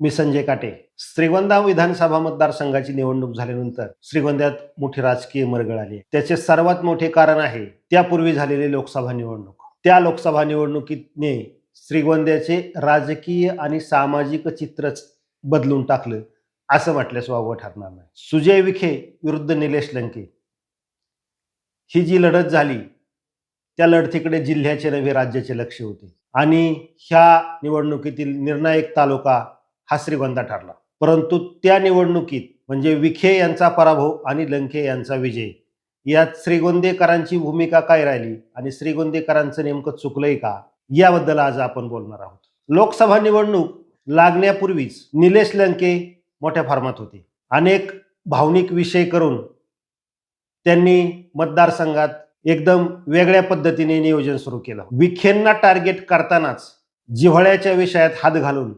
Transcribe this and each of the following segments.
मी संजय काटे. श्रीगोंदा विधानसभा मतदारसंघाची निवडणूक झाल्यानंतर श्रीगोंद्यात मोठी राजकीय मरगळ आली. त्याचे सर्वात मोठे कारण आहे त्यापूर्वी झालेली लोकसभा निवडणूक. त्या लोकसभा निवडणुकीने श्रीगोंद्याचे राजकीय आणि सामाजिक चित्रच बदलून टाकलं असं म्हटल्यास वावं ठरणार नाही. सुजय विखे विरुद्ध निलेश लंके. ही जी लढत झाली त्या लढतीकडे जिल्ह्याचे नव्हे राज्याचे लक्ष होते. आणि ह्या निवडणुकीतील निर्णायक तालुका हा श्रीगोंदा ठरला. परंतु त्या निवडणुकीत म्हणजे विखे यांचा पराभव आणि लंके यांचा विजय यात श्रीगोंदेकरांची भूमिका काय राहिली आणि श्रीगोंदेकरांचं नेमकं चुकलंय का याबद्दल आज आपण बोलणार आहोत. लोकसभा निवडणूक लागण्यापूर्वीच निलेश लंके मोठ्या फार्मात होते. अनेक भावनिक विषय करून त्यांनी मतदारसंघात एकदम वेगळ्या पद्धतीने नियोजन सुरू केलं. विखेंना टार्गेट करतानाच जिव्हाळ्याच्या विषयात हात घालून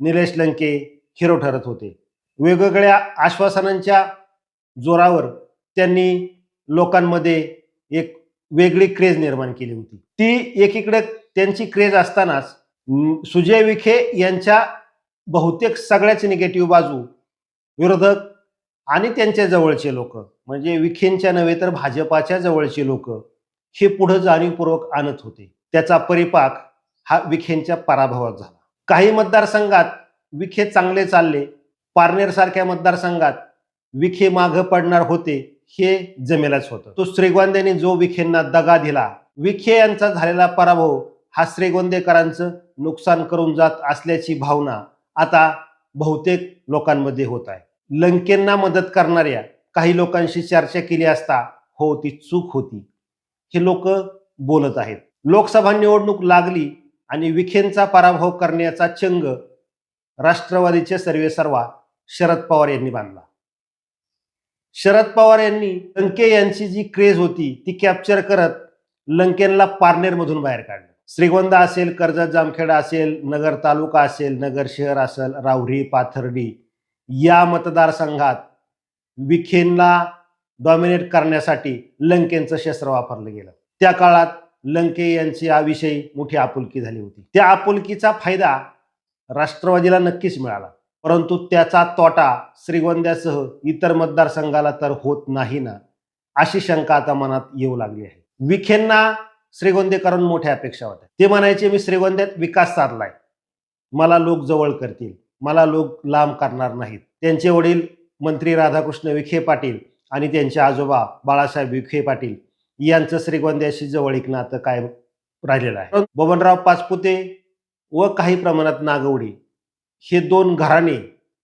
निलेश लंके हिरो ठरत होते. वेगवेगळ्या आश्वासनांच्या जोरावर त्यांनी लोकांमध्ये एक वेगळी क्रेज निर्माण केली होती. ती एकीकडे त्यांची क्रेज असतानाच सुजय विखे यांच्या बहुतेक सगळ्याच निगेटिव्ह बाजू विरोधक आणि त्यांच्या जवळचे लोक. म्हणजे विखेंच्या नव्हे तर भाजपाच्या जवळचे लोक हे पुढे जाणीवपूर्वक आणत होते. त्याचा परिपाक हा विखेंच्या पराभवात झाला. काही मतदारसंघात विखे चांगले चालले पारनेर सारख्या मतदारसंघात विखे मागं पडणार होते हे जमेलाच होतं. तो श्रीगोंदेने जो विखेंना दगा दिला विखे यांचा झालेला पराभव हा श्रीगोंदेकरांचं नुकसान करून जात असल्याची भावना आता बहुतेक लोकांमध्ये होत आहे. लंकेंना मदत करणाऱ्या काही लोकांशी चर्चा केली असता हो ती चूक होती. हे लोक बोलत आहेत. लोकसभा निवडणूक लागली आणि विखेंचा पराभव करण्याचा चंग राष्ट्रवादीचे सर्वेसर्वा शरद पवार यांनी बांधला. शरद पवार यांनी लंके यांची जी क्रेज होती ती कॅप्चर करत लंकेनला पारनेरमधून बाहेर काढलं. श्रीगोंदा असेल कर्जत जामखेड असेल नगर तालुका असेल नगर शहर असेल रावरी पाथर्डी या मतदारसंघात विखेंना डॉमिनेट करण्यासाठी लंकेंचं शस्त्र वापरलं गेलं. त्या काळात लंके यांची याविषयी मोठी आपुलकी झाली होती. त्या आपुलकीचा फायदा राष्ट्रवादीला नक्कीच मिळाला. परंतु त्याचा तोटा श्रीगोंद्यासह इतर मतदारसंघाला तर होत नाही ना अशी शंका आता मनात येऊ लागली आहे. विखेंना श्रीगोंदेकरांना मोठ्या अपेक्षा होत्या. ते म्हणायचे मी श्रीगोंद्यात विकास साधलाय. मला लोक जवळ करतील. मला लोक लांब करणार नाहीत. त्यांचे वडील मंत्री राधाकृष्ण विखे पाटील आणि त्यांचे आजोबा बाळासाहेब विखे पाटील यांचं श्रीगोंद्याशी जवळीक नातं कायम राहिलेलं आहे. बबनराव पाचपुते व काही प्रमाणात नागवडी हे दोन घराणे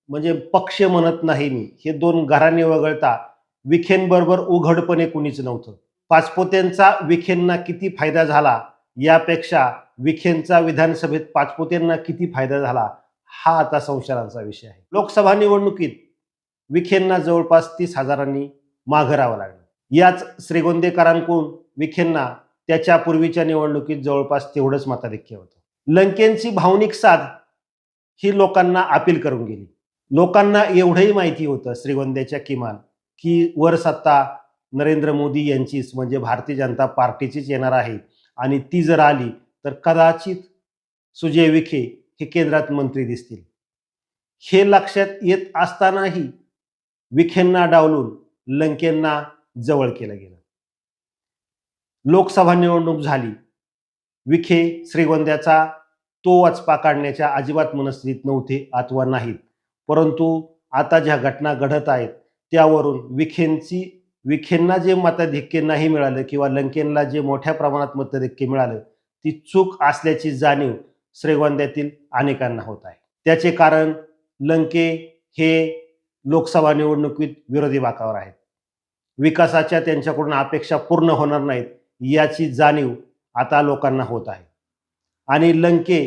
म्हणजे पक्ष म्हणत नाही मी हे दोन घराणे वगळता विखेंबरोबर उघडपणे कुणीच नव्हतं. पाचपोत्यांचा विखेंना किती फायदा झाला यापेक्षा विखेंचा विधानसभेत पाचपोत्यांना किती फायदा झाला हा आता संशयाचा विषय आहे. लोकसभा निवडणुकीत विखेंना जवळपास तीस हजारांनी माघं राहावं लागलं. याच श्रीगोंदेकरांकडून विखेंना त्याच्या पूर्वीच्या निवडणुकीत जवळपास तेवढंच मताधिक्य होतं. लंकेंची भावनिक साथ ही लोकांना अपील करून गेली. लोकांना एवढंही माहिती होतं श्रीगोंद्याच्या किमान की वर सत्ता नरेंद्र मोदी यांचीच म्हणजे भारतीय जनता पार्टीचीच येणार आहे आणि ती जर आली तर कदाचित सुजय विखे हे केंद्रात मंत्री दिसतील. हे लक्षात येत असतानाही विखेंना डावलून लंकेंना जवळ केलं गेलं. लोकसभा निवडणूक झाली. विखे श्रीगोंद्याचा तो वचपा काढण्याच्या अजिबात मनस्थितीत नव्हते अथवा नाहीत. परंतु आता ज्या घटना घडत आहेत त्यावरून विखेंची विखेंना जे मताधिक्य नाही मिळालं किंवा लंकेनला जे मोठ्या प्रमाणात मताधिक्य मिळालं ती चूक असल्याची जाणीव श्रीगोंद्यातील अनेकांना होत आहे. त्याचे कारण लंके हे लोकसभा निवडणुकीत विरोधी बाकावर आहेत. विकासाच्या त्यांच्याकडून अपेक्षा पूर्ण होणार नाहीत याची जाणीव आता लोकांना होत आहे. आणि लंके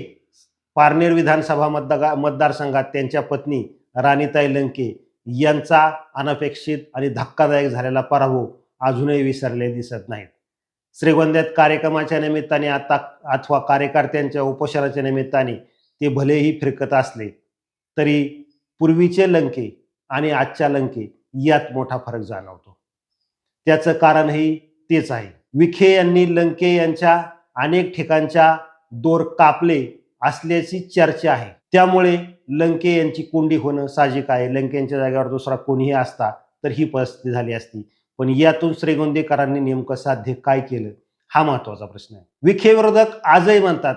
पारनेर विधानसभा मतदार मतदारसंघात त्यांच्या पत्नी राणीताई लंके यांचा अनपेक्षित आणि धक्कादायक झालेला पराभव अजूनही विसरले दिसत नाहीत. श्रीगोंद्यात कार्यक्रमाच्या निमित्ताने आता अथवा कार्यकर्त्यांच्या उपोषणाच्या निमित्ताने ते भलेही फिरकत असले तरी पूर्वीचे लंके आणि आजच्या लंके यात मोठा फरक जाणवतो. त्याचं कारणही तेच आहे. विखे यांनी लंके यांच्या अनेक ठिकाणच्या दोर कापले असल्याची चर्चा आहे. त्यामुळे लंके यांची कोंडी होणं साहजिक आहे. लंकेंच्या जागेवर दुसरा कोणीही असता तर ही परिस्थिती झाली असती. पण यातून श्रीगोंदेकरांनी नेमकं साध्य काय केलं हा महत्त्वाचा प्रश्न आहे. विखे विरोधक आजही म्हणतात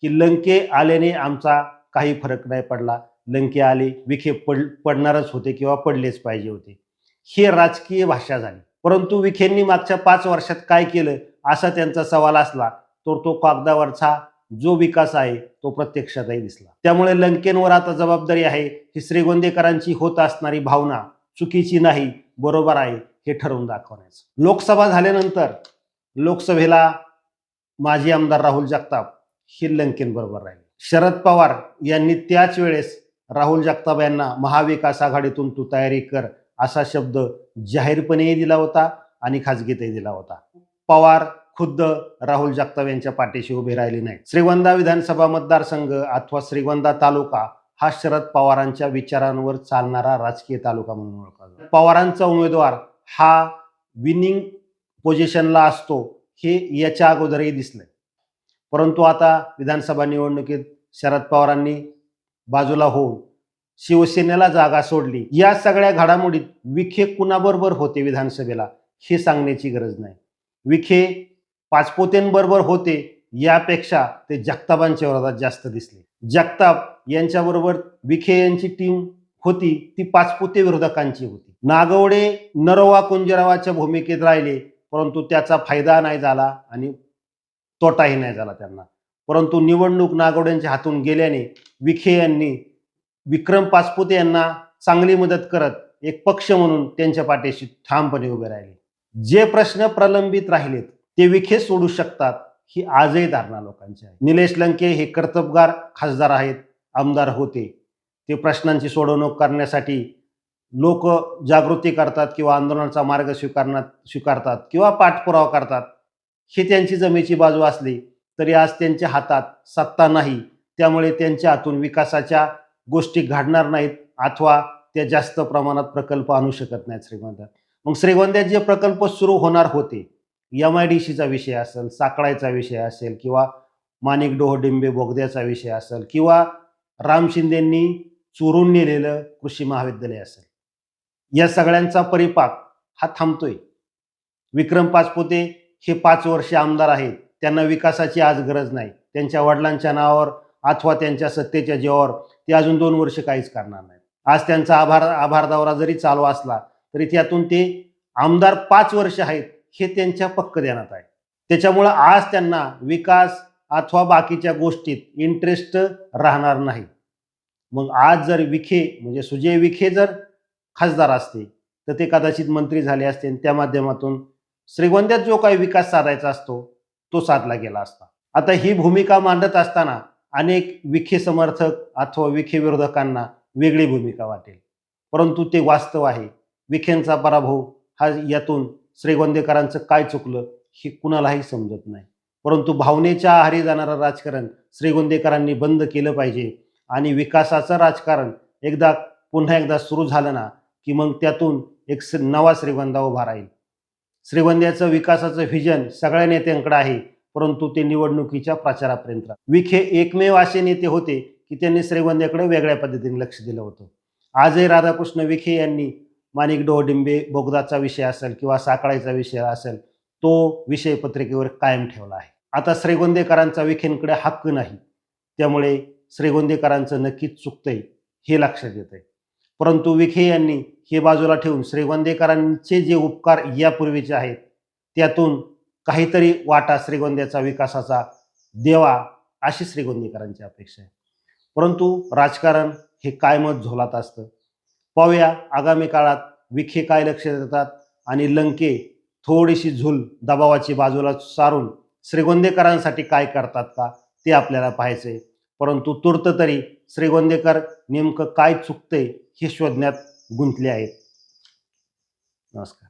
की लंके आल्याने आमचा काही फरक नाही पडला. लंके आले विखे पड पडणारच होते किंवा पडलेच पाहिजे होते. हे राजकीय भाषा झाली. परंतु विखेंनी मागच्या पाच वर्षात काय केलं असा त्यांचा सवाल असला तर तो कागदावरचा जो विकास आहे तो प्रत्यक्षातही दिसला. त्यामुळे लंकेंवर आता जबाबदारी आहे ही श्रीगोंदेकरांची होत असणारी भावना चुकीची नाही बरोबर आहे हे ठरवून दाखवण्याचं. लोकसभा झाल्यानंतर लोकसभेला माजी आमदार राहुल जगताप हे लंकेंबरोबर राहिले. शरद पवार यांनी त्याच वेळेस राहुल जगताप यांना महाविकास आघाडीतून तू तयारी कर असा शब्द जाहीरपणेही दिला होता आणि खाजगीतही दिला होता. पवार खुद्द राहुल जगताप यांच्या पाठीशी उभे राहिले नाही श्रीगोंदा विधानसभा मतदारसंघ अथवा श्रीगोंदा तालुका हा शरद पवारांच्या विचारांवर चालणारा राजकीय तालुका म्हणून ओळखला जातो. पवारांचा उमेदवार हा विनिंग पोझिशनला असतो हे याच्या अगोदरही दिसलंय. परंतु आता विधानसभा निवडणुकीत शरद पवारांनी बाजूला होऊन शिवसेनेला जागा सोडली. या सगळ्या घडामोडीत विखे कुणाबरोबर होते विधानसभेला हे सांगण्याची गरज नाही. विखे पाचपोतेंबरोबर होते यापेक्षा ते जगतापांच्या विरोधात जास्त दिसले. जगताप यांच्याबरोबर विखे यांची टीम होती ती पाचपोते विरोधकांची होती. नागवडे नरोवा कुंजरावाच्या भूमिकेत राहिले परंतु त्याचा फायदा नाही झाला आणि तोटाही नाही झाला त्यांना. परंतु निवडणूक नागवड्यांच्या हातून गेल्याने विखे यांनी विक्रम पाचपुते यांना चांगली मदत करत एक पक्ष म्हणून त्यांच्या पाठीशी ठामपणे उभे राहिले. जे प्रश्न प्रलंबित राहिलेत ते विखे सोडू शकतात ही आजही धारणा लोकांची आहे. निलेश लंके हे कर्तबगार खासदार आहेत आमदार होते. ते प्रश्नांची सोडवणूक करण्यासाठी लोक जागृती करतात किंवा आंदोलनाचा मार्ग स्वीकारण्यात स्वीकारतात किंवा पाठपुरावा करतात. ही त्यांची जमेची बाजू असली तरी आज त्यांच्या हातात सत्ता नाही त्यामुळे त्यांच्या हातून विकासाच्या गोष्टी घडणार नाहीत अथवा ते जास्त प्रमाणात प्रकल्प आणू शकत नाहीत श्रीगोंद्यात. मग श्रीगोंद्यात जे प्रकल्प सुरू होणार होते एम आय डी सीचा विषय असेल साकळायचा विषय असेल किंवा माणिक डोहडिंबे बोगद्याचा विषय असेल किंवा राम शिंदेंनी चोरून नेलेलं कृषी महाविद्यालय असेल या सगळ्यांचा परिपाक हा थांबतोय. विक्रम पाचपुते हे पाच वर्ष आमदार आहेत त्यांना विकासाची आज गरज नाही. त्यांच्या वडिलांच्या नावावर अथवा त्यांच्या सत्तेच्या जीवावर ते अजून दोन वर्ष काहीच करणार नाहीत. आज त्यांचा आभार आभार दौरा जरी चालू असला तरी त्यातून ते आमदार पाच वर्ष आहेत हे त्यांच्या पक्क देण्यात आहे. त्याच्यामुळं आज त्यांना विकास अथवा बाकीच्या गोष्टीत इंटरेस्ट राहणार नाही. मग आज जर विखे म्हणजे सुजय विखे जर खासदार असते तर ते कदाचित मंत्री झाले असते आणि त्या माध्यमातून श्रीगोंद्यात जो काही विकास साधायचा असतो तो साधला गेला असता. आता ही भूमिका मांडत असताना अनेक विखे समर्थक अथवा विखे विरोधकांना वेगळी भूमिका वाटेल. परंतु ते वास्तव आहे. विखेंचा पराभव हा यातून श्रीगोंदेकरांचं काय चुकलं हे कुणालाही समजत नाही. परंतु भावनेच्या आहारी जाणारं राजकारण श्रीगोंदेकरांनी बंद केलं पाहिजे आणि विकासाचं राजकारण एकदा पुन्हा एकदा सुरू झालं ना की मग त्यातून एक श्री- नवा श्रीगोंदा उभा राहील. श्रीगोंद्याचं विकासाचं व्हिजन सगळ्या नेत्यांकडे आहे. परंतु ते निवडणुकीच्या प्रचारापर्यंत विखे एकमेव असे नेते होते की त्यांनी श्रीगोंद्याकडे वेगळ्या पद्धतीने लक्ष दिलं होतं. आजही राधाकृष्ण विखे यांनी माणिक डोहडिंबे बोगदाचा विषय असेल किंवा साकळायचा विषय असेल तो विषय पत्रिकेवर कायम ठेवला आहे. आता श्रीगोंदेकरांचा विखेंकडे हक्क नाही. त्यामुळे श्रीगोंदेकरांचं नक्कीच चुकतंय हे लक्षात येतंय. परंतु विखे यांनी हे बाजूला ठेवून श्रीगोंदेकरांचे जे उपकार यापूर्वीचे आहेत त्यातून काहीतरी वाटा श्रीगोंद्याचा विकासाचा देवा अशी श्रीगोंदेकरांची अपेक्षा आहे. परंतु राजकारण हे कायमच झोलात असतं. पाहूया आगामी काळात विखे काय लक्ष देतात आणि लंके थोडीशी झुल दबावाची बाजूला सारून श्रीगोंदेकरांसाठी काय करतात का ते आपल्याला पाहायचंय. परंतु तूर्त तरी श्रीगोंदेकर नेमकं काय चुकतंय हे शोधण्यात गुंतले आहेत. नमस्कार.